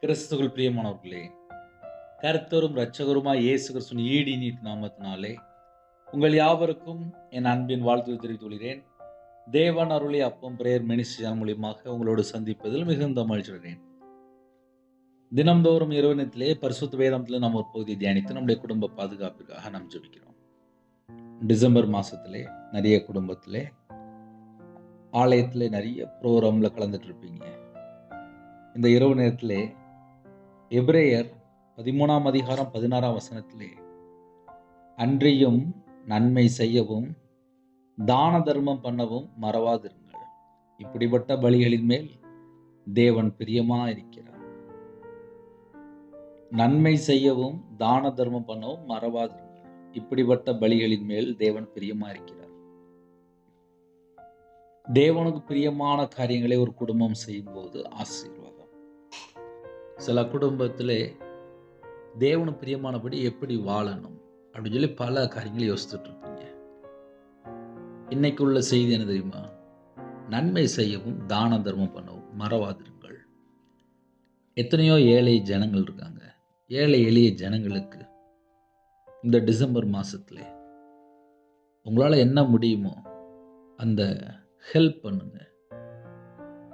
கிறிஸ்துகள் பிரியமானவர்களே கருத்தரும் இரட்சகருமாய் இயேசு கிறிஸ்துவின் ஈடி நீட் நாமத்தினாலே உங்கள் யாவருக்கும் என் அன்பின் வாழ்த்து தெரிவித்துள்ளேன் கொள்கிறேன். தேவன் அருளி அப்பம் பிரேயர் மினிஸ்டர் மூலியமாக உங்களோடு சந்திப்பதில் மிகுந்த மகிழ்ச்சிடுகிறேன் தினம்தோறும் இரவினத்திலே பரிசுத்த வேதத்தில் நம்ம ஒரு பகுதியை தியானித்து நம்முடைய குடும்ப பாதுகாப்பிற்காக நாம் ஜபிக்கிறோம். டிசம்பர் மாசத்திலே நிறைய குடும்பத்திலே ஆலயத்தில் நிறைய ப்ரோக்ராமில் கலந்துட்டு இருப்பீங்க. இந்த இரவு நேரத்திலே எபிரேயர் பதிமூணாம் அதிகாரம் பதினாறாம் வசனத்திலே அன்றியும் நன்மை செய்யவும் தான தர்மம் பண்ணவும் மறவாதிருங்கள். இப்படிப்பட்ட பலிகளின் மேல் தேவன் பிரியமா இருக்கிறார் நன்மை செய்யவும் தான தர்மம் பண்ணவும் மறவாதிருங்கள். இப்படிப்பட்ட பலிகளின் மேல் தேவன் பிரியமா இருக்கிறார் தேவனுக்கு பிரியமான காரியங்களை ஒரு குடும்பம் செய்யும்போது ஆசை சில குடும்பத்திலே தேவனுக்கு பிரியமானபடி எப்படி வாழணும்? அப்படின்னு சொல்லி பல காரியங்களை யோசித்துட்டு இருப்பீங்க இன்னைக்கு உள்ள செய்தி என்ன தெரியுமா? நன்மை செய்யவும் தான தர்மம் பண்ணவும் மறவாதிருங்கள். எத்தனையோ ஏழை ஜனங்கள் இருக்காங்க. ஏழை எளிய ஜனங்களுக்கு இந்த டிசம்பர் மாதத்துல உங்களால் என்ன முடியுமோ அந்த ஹெல்ப் பண்ணுங்க.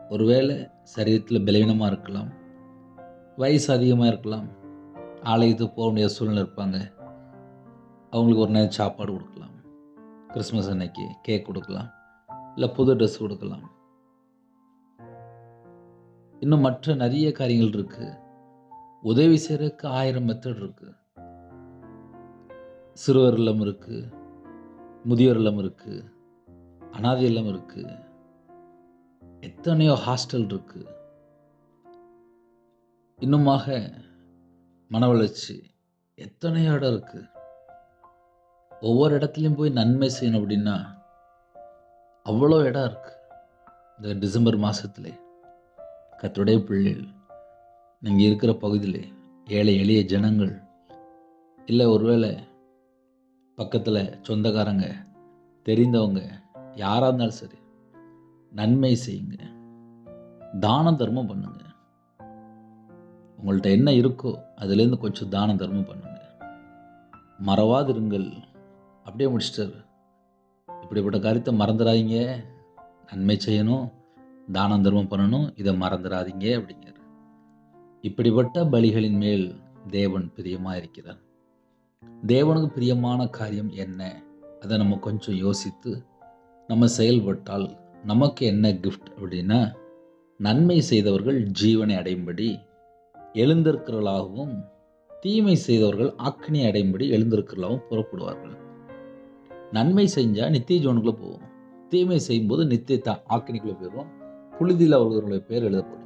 ஒருவேளை சரீரத்தில் பலவீனமாக இருக்கலாம். வயசு அதிகமாக இருக்கலாம். ஆலயத்துக்கு போக முடியாத சூழ்நிலை இருப்பாங்க. அவங்களுக்கு ஒரு நேரம் சாப்பாடு கொடுக்கலாம். கிறிஸ்மஸ் அன்னைக்கு கேக் கொடுக்கலாம். இல்லை புது ட்ரெஸ் கொடுக்கலாம். இன்னும் மற்ற நிறைய காரியங்கள் இருக்குது உதவி செய்கிறதுக்கு ஆயிரம் மெத்தட் இருக்குது சிறுவர் இல்லம் இருக்குது முதியோர் இல்லம் இருக்குது அனாதை இல்லம் இருக்குது எத்தனையோ ஹாஸ்டல் இருக்குது இன்னுமாக மன வளர்ச்சி எத்தனையோ இடம் இருக்கு? ஒவ்வொரு இடத்துலையும் போய் நன்மை செய்யணும் அப்படின்னா அவ்வளோ இடம் இருக்கு. இந்த டிசம்பர் மாதத்துல கத்துடைய பிள்ளைகள் நீங்கள் இருக்கிற பகுதியில் ஏழை எளிய ஜனங்கள் இல்லை ஒருவேளை பக்கத்தில் சொந்தக்காரங்க தெரிந்தவங்க யாராக இருந்தாலும் சரி நன்மை செய்யுங்க. தான தர்மம் பண்ணுங்க. உங்கள்கிட்ட என்ன இருக்கோ அதுலேருந்து கொஞ்சம் தான தர்மம் பண்ணுங்க. மறவாதிருங்கள். அப்படியே முடிச்சிட்டாரு. இப்படிப்பட்ட காரியத்தை மறந்துடாதீங்க நன்மை செய்யணும். தானம் தர்மம் பண்ணணும். இதை மறந்துடாதீங்க அப்படிங்கிறார். இப்படிப்பட்ட பலிகளின் மேல் தேவன் பிரியமாக இருக்கிறார். தேவனுக்கு பிரியமான காரியம் என்ன? அதை நம்ம கொஞ்சம் யோசித்து நம்ம செயல்பட்டால் நமக்கு என்ன கிஃப்ட் அப்படின்னா நன்மை செய்தவர்கள் ஜீவனை அடையும்படி எழுந்திருக்கிறவர்களாகவும் தீமை செய்தவர்கள் ஆக்கினி அடையும்படி எழுந்திருக்கிறவர்களாகவும் புறப்படுவார்கள். நன்மை செஞ்சால் நித்திய ஜோனுக்குள்ளே போவோம். தீமை செய்யும்போது நித்திய தா ஆக்கினிக்குள்ளே போயிடுவோம். புழுதியில் அவர்களுடைய பேர் எழுதப்படும்.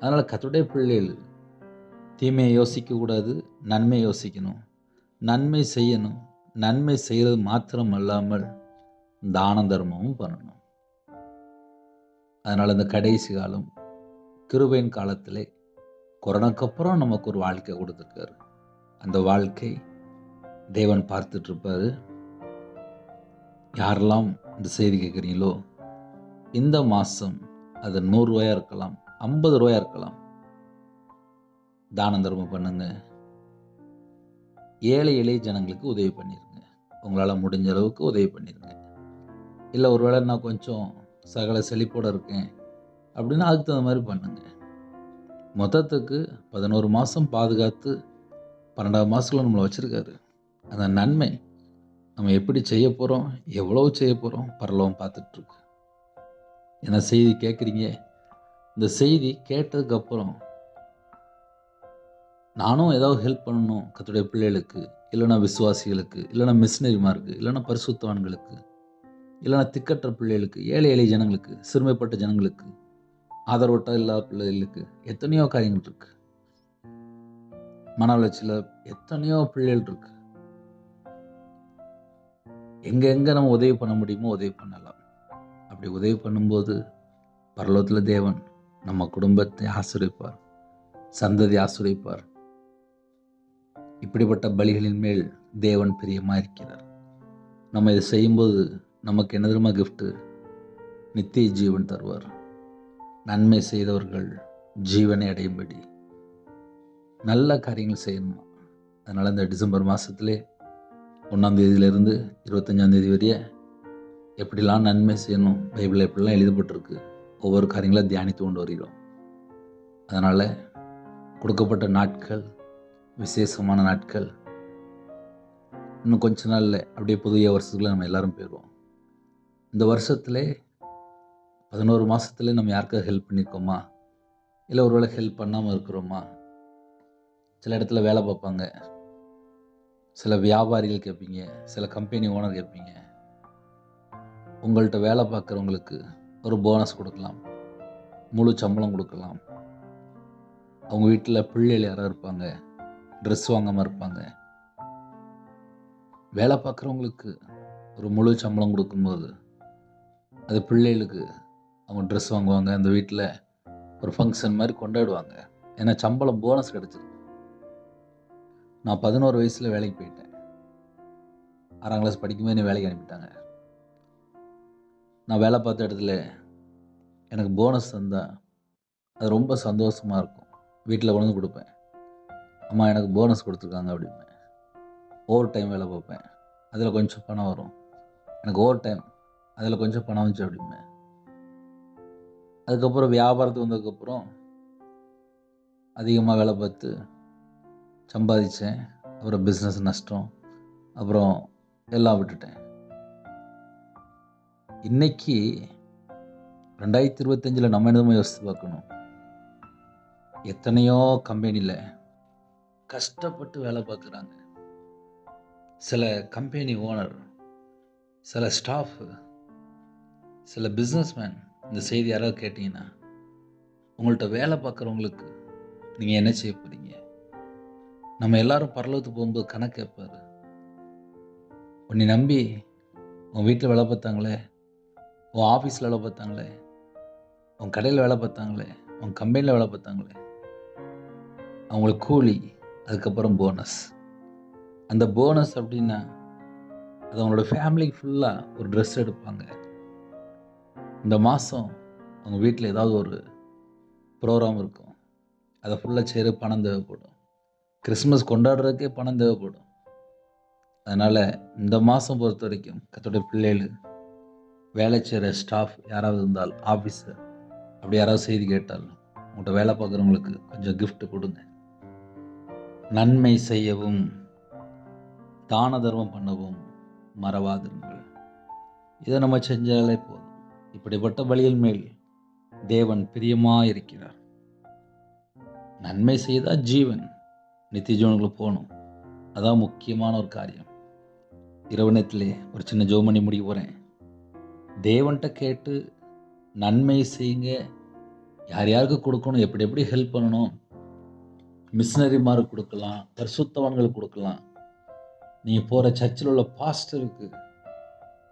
அதனால் கத்துடைய பிள்ளைகள் தீமையை யோசிக்கக்கூடாது நன்மை யோசிக்கணும். நன்மை செய்யணும். நன்மை செய்கிறது மாத்திரம் அல்லாமல் தான தர்மமும் பண்ணணும். அதனால் இந்த கடைசி காலம் கிருபையின் காலத்திலே கொரோனாக்கு அப்புறம் நமக்கு ஒரு வாழ்க்கை கொடுத்துருக்காரு. அந்த வாழ்க்கை தேவன் பார்த்துட்டு இருப்பாரு யாரெல்லாம் இந்த செய்தி கேட்குறீங்களோ இந்த மாதம் அது நூறுரூவாயாக இருக்கலாம் ஐம்பது ரூபாயாக இருக்கலாம். தான தர்மம் பண்ணுங்க. ஏழை எளிய ஜனங்களுக்கு உதவி பண்ணிடுங்க உங்களால் முடிஞ்ச அளவுக்கு உதவி பண்ணிடுங்க இல்லை ஒருவேளை நான் கொஞ்சம் சகல செழிப்போடு இருக்கேன் அப்படின்னா அதுக்கு தகுந்த மாதிரி பண்ணுங்கள் மொத்தத்துக்கு பதினோரு மாதம் பாதுகாத்து பன்னெண்டாவது மாதத்தில் நம்மளை வச்சுருக்காரு. அந்த நன்மை நம்ம எப்படி செய்ய போகிறோம் எவ்வளோ செய்ய போகிறோம் பரலவம் பார்த்துட்ருக்கு. என்ன செய்தி கேட்குறீங்க இந்த செய்தி கேட்டதுக்கப்புறம் நானும் ஏதாவது ஹெல்ப் பண்ணணும் கத்துடைய பிள்ளைகளுக்கு இல்லைனா விசுவாசிகளுக்கு இல்லைனா மிஷினரிமாருக்கு இல்லைனா பரிசுத்தவான்களுக்கு இல்லைனா திக்கற்ற பிள்ளைகளுக்கு ஏழை எளிய ஜனங்களுக்கு சிறுமைப்பட்ட ஜனங்களுக்கு ஆதரவட்டம் இல்லாத பிள்ளைகளுக்கு எத்தனையோ காரியங்கள் இருக்கு. மன வளர்ச்சியில் எத்தனையோ பிள்ளைகள் இருக்கு. எங்கெங்கே நம்ம உதவி பண்ண முடியுமோ உதவி பண்ணலாம். அப்படி உதவி பண்ணும்போது பரலோகத்தில் தேவன் நம்ம குடும்பத்தை ஆசிரியப்பார் சந்ததி ஆசிரியப்பார். இப்படிப்பட்ட பலிகளின் மேல் தேவன் பிரியமாக இருக்கிறார். நம்ம இதை செய்யும்போது நமக்கு என்ன தெரியுமா கிஃப்ட்டு நித்திய ஜீவன் தருவார். நன்மை செய்தவர்கள் ஜீவனை அடையும்படி. நல்ல காரியங்கள் செய்யணும்? அதனால் இந்த டிசம்பர் மாதத்துலே ஒன்றாம் தேதியிலேருந்து இருபத்தஞ்சாம் தேதி வரைய எப்படிலாம் நன்மை செய்யணும்? பைபிளில் எப்படிலாம் எழுதப்பட்டிருக்கு? ஒவ்வொரு காரியங்களாக தியானித்து கொண்டு வருகிறோம். அதனால் கொடுக்கப்பட்ட நாட்கள் விசேஷமான நாட்கள் இன்னும் கொஞ்ச நாளில் அப்படியே புதிய வருஷத்துக்குள்ள நம்ம எல்லாரும் போயிடுவோம். இந்த வருஷத்துல பதினோரு மாதத்துல நம்ம யாருக்காவது ஹெல்ப் பண்ணியிருக்கோமா இல்லை ஒருவேளை ஹெல்ப் பண்ணாமல் இருக்கிறோமா? சில இடத்துல வேலை பார்ப்பாங்க. சில வியாபாரிகள் கேட்பீங்க. சில கம்பெனி ஓனர் கேட்பீங்க. உங்கள்கிட்ட வேலை பார்க்குறவங்களுக்கு ஒரு போனஸ் கொடுக்கலாம். முழு சம்பளம் கொடுக்கலாம். அவங்க வீட்டில் பிள்ளைகள் யாராவது இருப்பாங்க. ட்ரெஸ் வாங்காமல் இருப்பாங்க. வேலை பார்க்குறவங்களுக்கு ஒரு முழு சம்பளம் கொடுக்கும்போது அது பிள்ளைகளுக்கு அவங்க ட்ரெஸ் வாங்குவாங்க. அந்த வீட்டில் ஒரு ஃபங்க்ஷன் மாதிரி கொண்டாடுவாங்க. ஏன்னா சம்பளம் போனஸ் கிடச்சிருக்கு. நான் பதினோரு வயசில் வேலைக்கு போயிட்டேன். ஆறாம் கிளாஸ் படிக்கும்போது என்னை வேலைக்கு அனுப்பிட்டாங்க. நான் வேலை பார்த்த இடத்துல எனக்கு போனஸ் தந்தால் அது ரொம்ப சந்தோஷமாக இருக்கும். வீட்டில் கொண்டு வந்து கொடுப்பேன். அம்மா எனக்கு போனஸ் கொடுத்துருக்காங்க அப்படிம்பேன். ஓவர் டைம் வேலை பார்ப்பேன். அதில் கொஞ்சம் பணம் வரும். எனக்கு ஓவர் டைம் அதில் கொஞ்சம் பணம் வந்துச்சு அப்படிம்பேன். அதுக்கப்புறம் வியாபாரத்துக்கு வந்ததுக்கப்புறம் அதிகமாக வேலை பார்த்து சம்பாதிச்சேன். அப்புறம் பிஸ்னஸ் நஷ்டம். அப்புறம் எல்லாம் விட்டுட்டேன். இன்னைக்கு ரெண்டாயிரத்தி இருபத்தஞ்சில் நம்ம என்னதுமே யோசித்து பார்க்கணும். எத்தனையோ கம்பெனியில் கஷ்டப்பட்டு வேலை பார்க்குறாங்க. சில கம்பெனி ஓனர் சில ஸ்டாஃப் சில பிஸ்னஸ்மேன் இந்த செய்தி யாராவது கேட்டிங்கன்னா உங்கள்கிட்ட வேலை பார்க்குறவங்களுக்கு நீங்கள் என்ன செய்ய போகிறீங்க நம்ம எல்லாரும் பரலோகத்துக்கு போகும்போது கணக்கு கேட்பார். உன்னை நம்பி உன் வீட்டில் வேலை பார்த்தாங்களே உன் ஆஃபீஸில் வேலை பார்த்தாங்களே உன் கடையில் வேலை பார்த்தாங்களே உன் கம்பெனியில் வேலை பார்த்தாங்களே அவங்களுக்கு கூலி அதுக்கப்புறம் போனஸ் அந்த போனஸ் அப்படின்னா அது அவங்களோட ஃபேமிலிக்கு ஃபுல்லாக ஒரு ட்ரெஸ் எடுப்பாங்க. இந்த மாதம் அவங்க வீட்டில் ஏதாவது ஒரு ப்ரோக்ராம் இருக்கும். அதை ஃபுல்லாக செய்கிற பணம் தேவைப்படும். கிறிஸ்மஸ் கொண்டாடுறதுக்கே பணம் தேவைப்படும். அதனால் இந்த மாதம் பொறுத்த வரைக்கும் கத்தோடைய பிள்ளைகள் வேலை செய்கிற ஸ்டாஃப் யாராவது இருந்தால் ஆஃபீஸர் அப்படி யாராவது செய்தி கேட்டால் உங்கள்கிட்ட வேலை பார்க்குறவங்களுக்கு கொஞ்சம் கிஃப்ட் கொடுங்க. நன்மை செய்யவும் தான தர்மம் பண்ணவும் மறவாதிருங்கள். இதை நம்ம செஞ்சாலே போதும். இப்படிப்பட்ட வழியின் மேல் தேவன் பிரியமாக இருக்கிறார் நன்மை செய்தால் ஜீவன் நித்திய போகணும். அதான் முக்கியமான ஒரு காரியம். இரவு நேரத்திலே ஒரு சின்ன ஜோமணி பண்ணி முடிக்க போகிறேன் தேவன்கிட்ட கேட்டு நன்மை செய்யுங்க. யார் யாருக்கு கொடுக்கணும்? எப்படி எப்படி ஹெல்ப் பண்ணணும்? மிஷினரிமாருக்கு கொடுக்கலாம். பரிசுத்தவான்கள் கொடுக்கலாம். நீங்கள் போகிற சர்ச்சில் உள்ள பாஸ்டருக்கு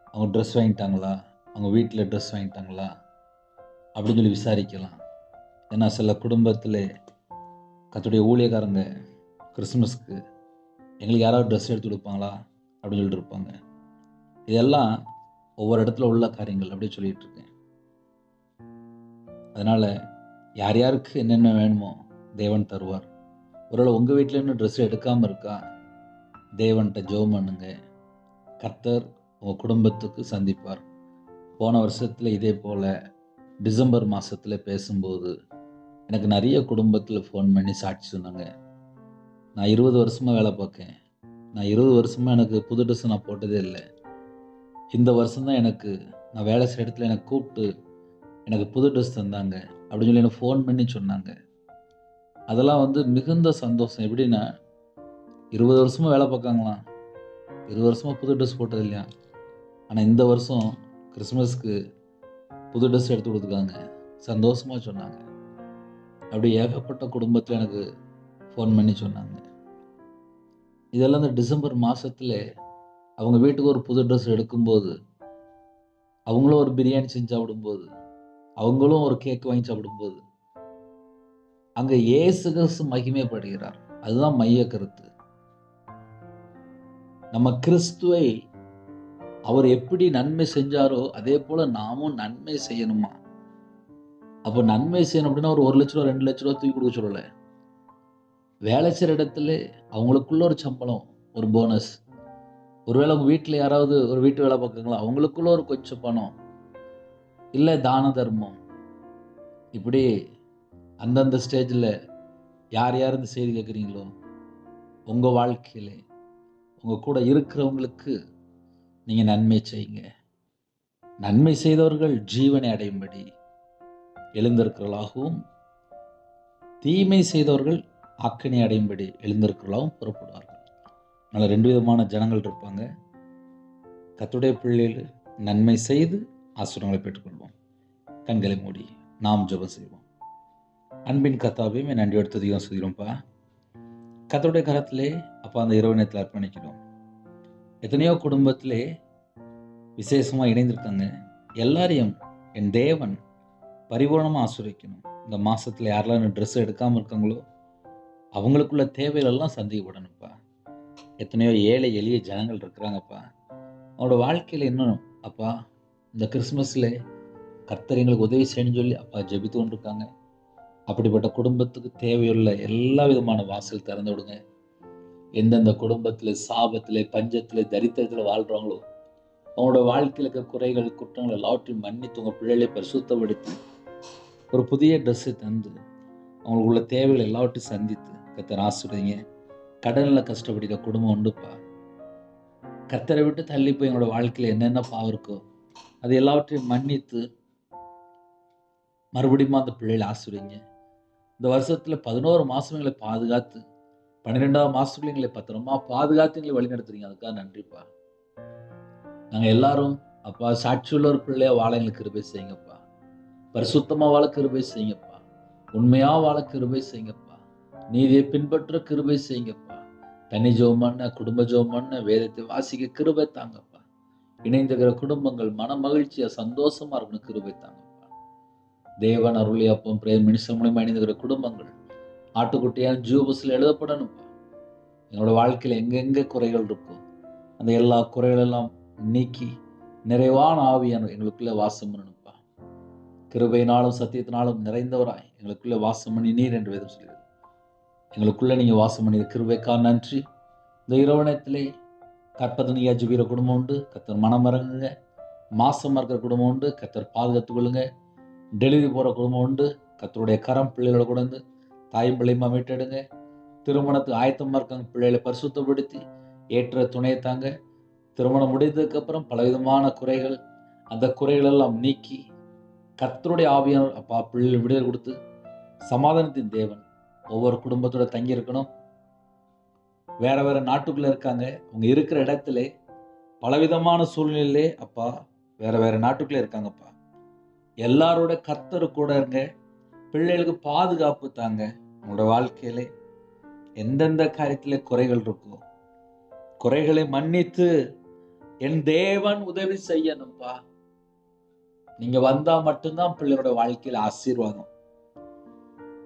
அவங்க ட்ரெஸ் வாங்கிட்டாங்களா? அவங்க வீட்டில் ட்ரெஸ் வாங்கிட்டாங்களா? அப்படின்னு சொல்லி விசாரிக்கலாம். ஏன்னா சில குடும்பத்தில் கத்துடைய ஊழியக்காரங்க கிறிஸ்மஸ்க்கு எங்களுக்கு யாராவது ட்ரெஸ் எடுத்து கொடுப்பாங்களா? அப்படின்னு சொல்லிட்டு இருப்பாங்க. இதெல்லாம் ஒவ்வொரு இடத்துல உள்ள காரியங்கள் அப்படியே சொல்லிகிட்டு இருக்கேன். அதனால் யார் யாருக்கு என்னென்ன வேணுமோ தேவன் தருவார். ஒருவேளை உங்கள் வீட்டில் இன்னும் ட்ரெஸ் எடுக்காமல் இருக்கா? தேவன்கிட்ட ஜோம் பண்ணுங்க. கர்த்தர் உங்கள் குடும்பத்துக்கு சந்திப்பார். போன வருஷத்தில் இதே போல் டிசம்பர் மாதத்தில் பேசும்போது எனக்கு நிறைய குடும்பத்தில் ஃபோன் பண்ணி சாட்சி சொன்னாங்க. நான் இருபது வருஷமாக வேலை பார்க்கேன். நான் இருபது வருஷமாக எனக்கு புது ட்ரெஸ் நான் போட்டதே இல்லை. இந்த வருஷம்தான் எனக்கு நான் வேலை செய்கிற இடத்துல எனக்கு கூப்பிட்டு எனக்கு புது ட்ரெஸ் தந்தாங்க அப்படின்னு சொல்லி எனக்கு ஃபோன் பண்ணி சொன்னாங்க. அதெல்லாம் வந்து மிகுந்த சந்தோஷம். எப்படின்னா இருபது வருஷமாக வேலை பார்க்காங்களாம் இருபது வருஷமாக புது ட்ரெஸ் போட்டது இல்லையா? ஆனால் இந்த வருஷம் கிறிஸ்மஸ்க்கு புது ட்ரெஸ் எடுத்து கொடுத்துருக்காங்க. சந்தோஷமாக சொன்னாங்க. அப்படி ஏகப்பட்ட குடும்பத்தில் எனக்கு ஃபோன் பண்ணி சொன்னாங்க. இதெல்லாம் இந்த டிசம்பர் மாதத்தில் அவங்க வீட்டுக்கு ஒரு புது ட்ரெஸ் எடுக்கும்போது அவங்களும் ஒரு பிரியாணி செஞ்சு சாப்பிடும்போது அவங்களும் ஒரு கேக் வாங்கி சாப்பிடும்போது அங்கே ஏசு கிறிஸ்து மகிமைப்படுகிறார். அதுதான் மைய கருத்து. நம்ம கிறிஸ்துவை அவர் எப்படி நன்மை செஞ்சாரோ அதே போல நாமும் நன்மை செய்யணுமா? அப்போ நன்மை செய்யணும் அப்படின்னா ஒரு ஒரு லட்ச ரூபா ரெண்டு லட்ச ரூபா தூக்கி கொடுக்க சொல்லலை. வேலை செய்கிற இடத்துல அவங்களுக்குள்ள ஒரு சம்பளம் ஒரு போனஸ் ஒருவேளை உங்கள் வீட்டில் யாராவது ஒரு வீட்டு வேலை பார்க்குறாங்களா அவங்களுக்குள்ள ஒரு கொஞ்சம் பணம். இல்லை தான தர்மம். இப்படி அந்தந்த ஸ்டேஜில் யார் யார் இந்த செய்தி கேட்குறீங்களோ உங்கள் வாழ்க்கையில் உங்கள் கூட இருக்கிறவங்களுக்கு நீங்கள் நன்மை செய்யுங்க. நன்மை செய்தவர்கள் ஜீவனை அடையும்படி எழுந்திருக்கிறவர்களாகவும் தீமை செய்தவர்கள் அக்கனை அடையும்படி எழுந்திருக்கிறவர்களாகவும் புறப்படுவார்கள். நல்ல ரெண்டு விதமான ஜனங்கள் இருப்பாங்க. கத்துடைய பிள்ளைகள் நன்மை செய்து ஆசுரங்களை பெற்றுக்கொள்வோம். கண்களை மூடி நாம் ஜபம் செய்வோம். அன்பின் கத்தாவையும் நன்றி எடுத்ததையும் சொல்கிறோம்ப்பா கத்துடைய கரத்திலே அப்பா அந்த இரவு நேரத்தில் அர்ப்பணிக்கிறோம். எத்தனையோ குடும்பத்திலே விசேஷமாக இணைந்திருக்காங்க. எல்லாரையும் என் தேவன் பரிபூர்ணமாக ஆசிரியக்கணும் இந்த மாதத்தில் யாரெல்லாம் ட்ரெஸ் எடுக்காமல் இருக்காங்களோ அவங்களுக்குள்ள தேவைகளெல்லாம் சந்திக்கப்படணும்ப்பா எத்தனையோ ஏழை எளிய ஜனங்கள் இருக்கிறாங்கப்பா. அவங்களோட வாழ்க்கையில் இன்னும் அப்பா இந்த கிறிஸ்மஸில் கர்த்தர் எங்களுக்கு உதவி செய்யணும்னு சொல்லி அப்பா ஜெபித்து கொண்டிருக்காங்க அப்படிப்பட்ட குடும்பத்துக்கு தேவையுள்ள எல்லா விதமான வாசல் திறந்து விடுங்க. எந்தெந்த குடும்பத்தில் சாபத்தில் பஞ்சத்தில் தரித்திரத்தில் வாழ்கிறாங்களோ அவங்களோட வாழ்க்கையில் இருக்க குறைகள் குற்றங்கள் எல்லாவற்றையும் மன்னித்து உங்கள் பிள்ளைகளை பரிசுத்தப்படுத்தி ஒரு புதிய ட்ரெஸ்ஸை தந்து அவங்களுக்கு உள்ள தேவைகள் எல்லாவற்றையும் சந்தித்து கத்தர் ஆசிரியங்க கடனில் கஷ்டப்படுகிற குடும்பம் உண்டுப்பா. கத்தரை விட்டு தள்ளி போய் எங்களோட வாழ்க்கையில் என்னென்ன பாவம் இருக்கோ அது எல்லாவற்றையும் மன்னித்து மறுபடியும் அந்த பிள்ளைகளை ஆசிரியங்க இந்த வருஷத்தில் பதினோரு மாதம் எங்களை பாதுகாத்து பன்னிரெண்டாவது மாதத்துக்குள்ள எங்களை பத்திரமா பாதுகாத்து எங்களை வழிநடத்துறீங்க. அதுக்காக நன்றிப்பா. நாங்கள் எல்லாரும் அப்பா சாட்சியுள்ள ஒரு பிள்ளையா வாழ எங்களுக்கு கிருபை செய்யுங்கப்பா. பரிசுத்தமாக வாழ கிருபை செய்யுங்கப்பா. உண்மையாக வாழ கிருபை செய்யுங்கப்பா. நீதியை பின்பற்ற கிருபை செய்யுங்கப்பா. தனி ஜோமான குடும்ப ஜோமான வேதத்தை வாசிக்க கிருபை தாங்கப்பா. இணைந்துகிற குடும்பங்கள் மன மகிழ்ச்சியா சந்தோஷமா இருக்கணும் கிருபை தாங்கப்பா. தேவன் அருளியப்பம் பிரேம் மினிசம் மூலியமா இணைந்துகிற குடும்பங்கள் ஆட்டுக்குட்டியான ஜூபஸில் எழுதப்படணும்ப்பா எங்களோட வாழ்க்கையில் எங்கெங்கே குறைகள் இருக்கோ அந்த எல்லா குறைகளெல்லாம் நீக்கி நிறைவான ஆவியான எங்களுக்குள்ளே வாசம் பண்ணணும்ப்பா. கிருபையினாலும் சத்தியத்தினாலும் நிறைந்தவராய் எங்களுக்குள்ளே வாசம் பண்ணி நீர் என்று வேதம் சொல்கிறது. எங்களுக்குள்ளே நீங்கள் வாசம் பண்ணி கிருபைக்கா நன்றி. இந்த இரவணத்திலே கற்பதனியா ஜுபீர குடும்பம் உண்டு. கத்தர் மனமரங்குங்க மாசமாக இருக்கிற குடும்பம் உண்டு. கத்தர் பாதுகாத்து கொள்ளுங்க. டெலிவரி போகிற குடும்பம் உண்டு. கத்தருடைய கரம் பிள்ளைகளோட கூட வந்து தாயும் பிள்ளையுமா மீட்டெடுங்க திருமணத்துக்கு ஆயத்தமாக இருக்காங்க பிள்ளைகளை பரிசுத்தப்படுத்தி ஏற்ற துணையை தாங்க. திருமணம் முடிந்ததுக்கப்புறம் பலவிதமான குறைகள் அந்த குறைகளெல்லாம் நீக்கி கத்தருடைய ஆவியானவர் அப்பா பிள்ளைகள் விடுதலை கொடுத்து சமாதானத்தின் தேவன். ஒவ்வொரு குடும்பத்தோட தங்கி இருக்கணும் வேற வேற நாட்டுக்குள்ளே இருக்காங்க. அவங்க இருக்கிற இடத்துல பலவிதமான சூழ்நிலையிலே அப்பா வேற வேற நாட்டுக்குள்ளே இருக்காங்கப்பா. எல்லாரோட கத்தரு கூட இருங்க. பிள்ளைகளுக்கு பாதுகாப்பு தாங்க. உங்களோட வாழ்க்கையில எந்தெந்த காரியத்திலே குறைகள் இருக்கோ குறைகளை மன்னித்து என் தேவன் உதவி செய்யணும்ப்பா நீங்க வந்தா மட்டும்தான் பிள்ளையோட வாழ்க்கையில ஆசீர்வாதம்.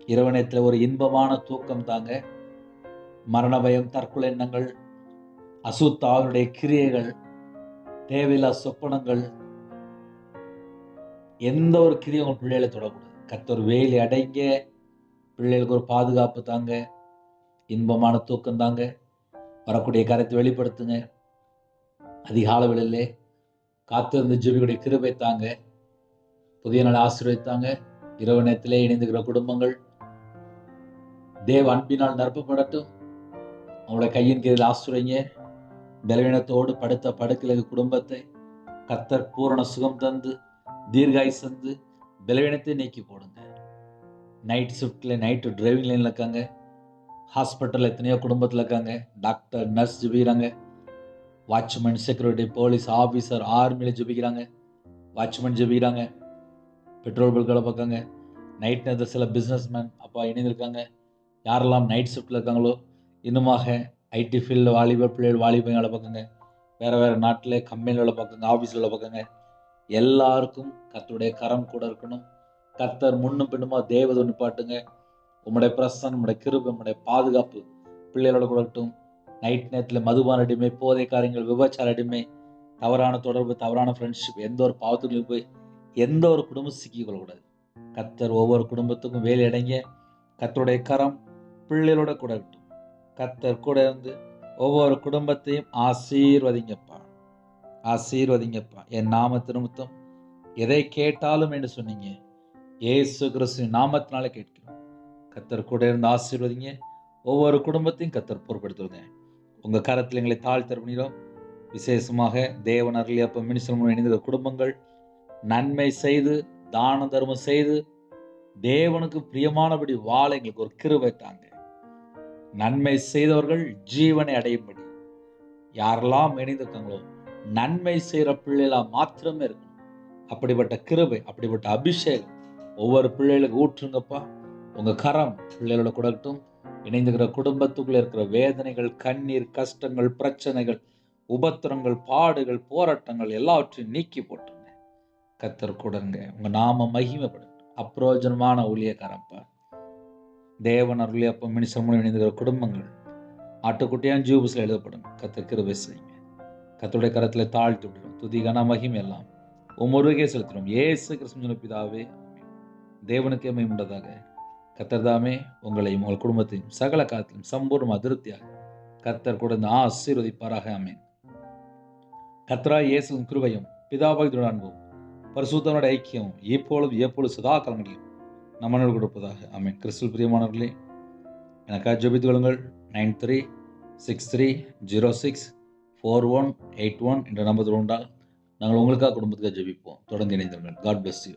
இரவு நேரத்தில் ஒரு இன்பமான தூக்கம் தாங்க. மரண பயம் தற்கொலை எண்ணங்கள் அசுத்தாவுடைய கிரியைகள் தேவையில்லா சொப்பனங்கள் எந்த ஒரு கிரியும் உங்கள் பிள்ளைகளை தொடக்கூடாது. கத்தர் வேலி அடைங்க. பிள்ளைகளுக்கு ஒரு பாதுகாப்பு தாங்க. இன்பமான தூக்கம் தாங்க. வரக்கூடிய கருத்தை வெளிப்படுத்துங்க. அதிகால வேளையிலே காத்திருந்து ஜெபிகளுடைய கிருபை தாங்க. புதிய நாள் ஆசீர்வதித்தாங்க. இரவு நேரத்திலே இணைந்துகிற குடும்பங்கள் தேவ அன்பினால் நிரப்பப்படட்டும் அவங்களோட கையின் கீழ் ஆசுரைங்க. பலவீனத்தோடு படுத்த படுக்கல குடும்பத்தை கத்தர் பூரண சுகம் தந்து தீர்காய் சந்து பலவீனத்தை நீக்கி போடுங்க. நைட் ஷிஃப்டில் நைட்டு டிரைவிங் லைனில் இருக்காங்க. ஹாஸ்பிட்டல் எத்தனையோ குடும்பத்தில் இருக்காங்க. டாக்டர் நர்ஸ் ஜிபிக்கிறாங்க. வாட்ச்மேன் செக்யூரிட்டி போலீஸ் ஆஃபீஸர் ஆர்மியில் ஜிபிக்கிறாங்க. வாட்ச்மேன் ஜிபிக்கிறாங்க. பெட்ரோல் பல்களை பார்க்காங்க நைட் நேரத்தில் சில பிஸ்னஸ்மேன் அப்பா இணைந்திருக்காங்க. யாரெல்லாம் நைட் ஷிஃப்ட்டில் இருக்காங்களோ இன்னுமாக ஐடி ஃபீல்டில் வாலிபர் பிள்ளைகள் வாலிபர் வேலை பார்க்குங்க. வேறு வேறு நாட்டில் கம்பெனியில் வேலை பார்க்குங்க ஆஃபீஸில் வேலை பார்க்குங்க. எல்லாருக்கும் கத்துடைய கரம் கூட இருக்கணும். கர்த்தர் முன்னும் பின்னுமா தேவதை நிப்பாட்டுங்க உம்முடைய பிரசன் உம்முடைய கிருபை உம்முடைய பாதுகாப்பு பிள்ளைகளோட கூட இருக்கட்டும் நைட் நேரத்தில் மதுபான அடிமை போதை காரியங்கள் விபச்சார அடிமை தவறான தொடர்பு தவறான ஃப்ரெண்ட்ஷிப் எந்த ஒரு பாவத்துக்கும் போய் எந்த ஒரு குடும்பம் சிக்கிக்கொள்ளக்கூடாது கத்தர் ஒவ்வொரு குடும்பத்துக்கும் வேலை அடங்கிய கத்தருடைய கரம் பிள்ளைகளோட கூட இருக்கட்டும் கத்தர் கூட இருந்து ஒவ்வொரு குடும்பத்தையும் ஆசீர்வதிங்கப்பா. ஆசீர்வதிங்கப்பா. என் நாம நிமித்தம் எதை கேட்டாலும் என்று சொன்னீங்க. இயேசு கிறிஸ்து நாமத்தினால கேட்கிறோம். கத்தர் கூட இருந்து ஆசீர்வதிங்க. ஒவ்வொரு குடும்பத்தையும் கத்தர் பொறுப்படுத்துவங்க உங்கள் கரத்தில் எங்களை தாழ்த்தர் பண்ணிடும் விசேஷமாக தேவன் அருளியப்ப மினிஸ்டர் இணைந்த குடும்பங்கள் நன்மை செய்து தான தர்மம் செய்து தேவனுக்கு பிரியமானபடி வாழ எங்களுக்கு ஒரு கிருவை தாங்க. நன்மை செய்தவர்கள் ஜீவனை அடையும்படி. யாரெல்லாம் இணைந்திருக்காங்களோ நன்மை செய்கிற பிள்ளைகளாக மாத்திரமே இருக்கணும். அப்படிப்பட்ட கிருபை அப்படிப்பட்ட அபிஷேகம் ஒவ்வொரு பிள்ளைகளுக்கு ஊற்றுங்கப்பா. உங்க கரம் பிள்ளைகளோட கொடுக்கட்டும் இணைந்துக்கிற குடும்பத்துக்குள்ள இருக்கிற வேதனைகள் கண்ணீர் கஷ்டங்கள் பிரச்சனைகள் உபத்திரங்கள் பாடுகள் போராட்டங்கள் எல்லாவற்றையும் நீக்கி போட்டுருங்க. கத்தர் கொடுங்க. உங்க நாம மகிமைப்படும் அப்ரோஜனமான ஊழியக்காரப்பா தேவன் அருளியப்ப மினிசம் இணைந்துகிற குடும்பங்கள் ஆட்டுக்குட்டியான் ஜூபஸில் எழுதப்படும். கத்தர் கிருபை செய்யுங்க. கத்தருடைய கரத்தில் தாழ்த்தி விடுவோம். துதி கன மகிமை எல்லாம் உமருகே செலுத்துறோம் ஏசு கிருஷ்ணன் பிதாவே தேவனுக்கே மேம்பட்டதாக கத்தர்தாமே உங்களையும் உங்கள் குடும்பத்தையும் சகல காலத்திலும் சம்பூர்ண அதிருப்தியாக கர்த்தர் கூட ஆசீர்வதிப்பாராக. அமேன் கர்த்தரா இயேசுவின் கிருபையும் பிதாபாகியோட அன்பும் பரிசுத்தனோட ஐக்கியம் இப்பொழுது எப்பொழுது சதா காலங்களிலும் நம்மளோடு கொடுப்பதாக அமேன் கிறிஸ்துவ பிரியமானவர்களே எனக்காக ஜபித்து கொள்ளுங்கள். Nine three six three zero six four one eight one என்ற நம்பர் உண்டால் நாங்கள் உங்களுக்காக குடும்பத்துக்காக ஜெபிப்போம். தொடர்ந்து இணைந்திருங்கள். God bless you.